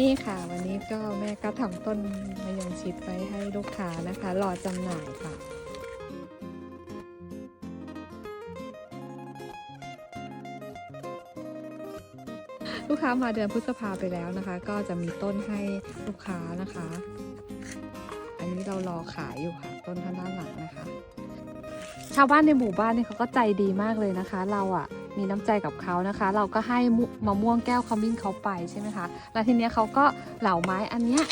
นี่ค่ะ วันนี้ก็แม่ก็ทำต้นมะยงชิดไว้ให้ลูกค้านะคะ รอจำหน่ายค่ะลูกค้ามาเดือนพฤษภาไปแล้วนะคะ ก็จะมีต้นให้ลูกค้านะคะ อันนี้เรารอขายอยู่ค่ะ ต้นทางด้านหลังนะคะ ชาวบ้านในหมู่บ้านเนี่ยเขาก็ใจดีมากเลยนะคะ เราอะ่ะ มีน้ำใจกับเขานะคะ เราก็ให้มะม่วงแก้วขมิ้นเขาไปใช่ไหมคะ แล้วทีเนี้ยเขาก็เหล่าไม้อันเนี้ย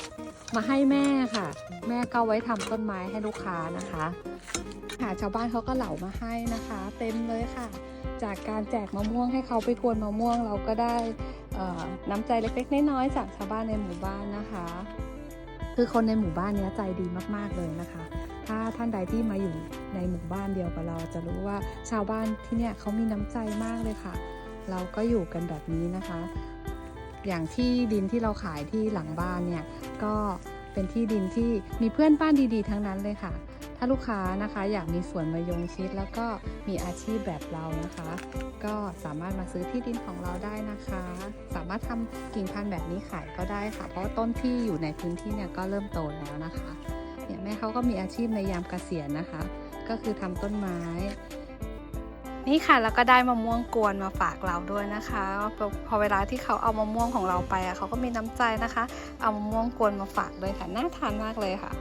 มาให้แม่ค่ะ แม่ก็ไว้ทำต้นไม้ให้ลูกค้านะคะค่ะชาวบ้านเขาก็เหล่ามาให้นะคะ เต็มเลยค่ะ จากการแจกมะม่วงให้เขาไปกวนมะม่วงเราก็ได้น้ำใจเล็กๆน้อยๆจากชาวบ้านในหมู่บ้านนะคะ คือคนในหมู่บ้านนี้ใจดีมาก ๆ เลยนะคะ ถ้าท่านใดที่มาอยู่ในหมู่บ้านเดียวกับเราจะรู้ว่าชาวบ้านที่เนี่ยเขามีน้ำใจมากเลยค่ะ เราก็อยู่กันแบบนี้นะคะ อย่างที่ดินที่เราขายที่หลังบ้านเนี่ยก็เป็นที่ดินที่มีเพื่อนบ้านดีๆ ทั้งนั้นเลยค่ะ ถ้าลูกค้านะคะอยากมีสวนมะยงชิด แล้วก็มีอาชีพแบบเรานะคะ ก็สามารถมาซื้อที่ดินของเราได้นะคะ สามารถทำกิ่งพันธุ์แบบนี้ขายก็ได้ค่ะ เพราะต้นที่อยู่ในพื้นที่เนี่ยก็เริ่มโตแล้วนะคะเนี่ยแม่เขาก็มีอาชีพในยามเกษียณนะคะ ก็คือทำต้นไม้นี่ค่ะแล้วก็ได้มะม่วงกวนมาฝากเราด้วยนะคะ พอพอเวลาที่เขาเอามะม่วงของเราไปอะเขาก็มีน้ำใจนะคะ เอามะม่วงกวนมาฝากด้วยค่ะน่าทานมากเลยค่ะ